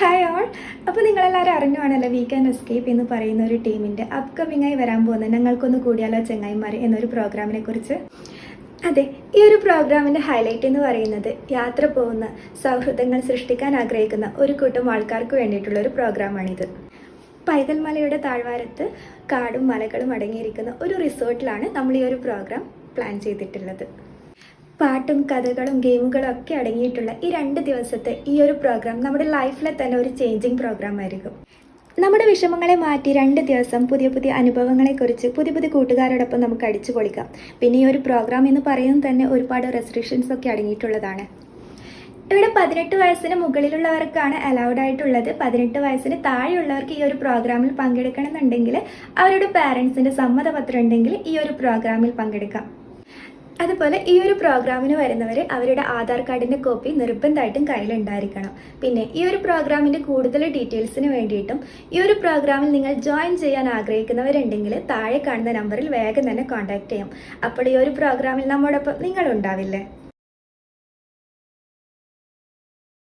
Hi all അപ്പോൾ നിങ്ങളെല്ലാവരും അറിഞ്ഞുവാണല്ലോ weekend escape എന്ന് പറയുന്ന ഒരു ടീമിന്റെ അപ്കമിംഗ് ആയി വരാൻ പോകുന്ന ഞങ്ങൾക്കൊന്ന് കൂടിയാലോ ചെങ്ങായിമാർ എന്നൊരു പ്രോഗ്രാമിനെ കുറിച്ച്? അതെ ഈ ഒരു പ്രോഗ്രാമിന്റെ ഹൈലൈറ്റ് എന്ന് പറയുന്നത് യാത്ര പോകുന്ന സൗഹൃദങ്ങൾ സൃഷ്ടിക്കാൻ ആഗ്രഹിക്കുന്ന ഒരു കൂട്ടം ആൾക്കാർക്ക് വേണ്ടിയിട്ടുള്ള ഒരു പ്രോഗ്രാമാണിത് പൈതൽ മലയുടെ താഴ്വാരത്ത് കാടും മലകളും അടങ്ങിയിരിക്കുന്ന ഒരു റിസോർട്ടിലാണ് നമ്മൾ ഈ ഒരു പ്രോഗ്രാം പ്ലാൻ ചെയ്തിട്ടുള്ളത്. പാട്ടും കഥകളും ഗെയിമുകളും ഒക്കെ അടങ്ങിയിട്ടുള്ള ഈ രണ്ട് ദിവസത്തെ ഈ ഒരു പ്രോഗ്രാം നമ്മുടെ ലൈഫിലെ തന്നെ ഒരു ചേഞ്ചിങ് പ്രോഗ്രാം ആയിരിക്കും. നമ്മുടെ വിഷമങ്ങളെ മാറ്റി രണ്ട് ദിവസം പുതിയ പുതിയ അനുഭവങ്ങളെക്കുറിച്ച് പുതിയ പുതിയ കൂട്ടുകാരോടൊപ്പം നമുക്ക് അടിച്ചു പൊളിക്കാം. പിന്നെ ഈ ഒരു പ്രോഗ്രാം എന്ന് പറയുന്നത് തന്നെ ഒരുപാട് റെസ്ട്രിക്ഷൻസ് ഒക്കെ അടങ്ങിയിട്ടുള്ളതാണ്. ഇവിടെ പതിനെട്ട് വയസ്സിന് മുകളിലുള്ളവർക്കാണ് അലൗഡ് ആയിട്ടുള്ളത്. പതിനെട്ട് വയസ്സിന് താഴെയുള്ളവർക്ക് ഈ ഒരു പ്രോഗ്രാമിൽ പങ്കെടുക്കണമെന്നുണ്ടെങ്കിൽ അവരുടെ പാരൻസിന്റെ സമ്മതപത്രം ഉണ്ടെങ്കിൽ ഈ ഒരു പ്രോഗ്രാമിൽ പങ്കെടുക്കാം. അതുപോലെ ഈ ഒരു പ്രോഗ്രാമിന് വരുന്നവർ അവരുടെ ആധാർ കാർഡിന്റെ കോപ്പി നിർബന്ധമായിട്ടും കയ്യിലുണ്ടായിരിക്കണം. പിന്നെ ഈ ഒരു പ്രോഗ്രാമിന്റെ കൂടുതൽ ഡീറ്റെയിൽസിന് വേണ്ടിയിട്ടും ഈ ഒരു പ്രോഗ്രാമിൽ നിങ്ങൾ ജോയിൻ ചെയ്യാൻ ആഗ്രഹിക്കുന്നവരുണ്ടെങ്കിൽ താഴെ കാണുന്ന നമ്പറിൽ വേഗം തന്നെ കോൺടാക്ട് ചെയ്യാം. അപ്പോൾ ഈ ഒരു പ്രോഗ്രാമിൽ നമ്മോടൊപ്പം നിങ്ങൾ ഉണ്ടാവില്ലേ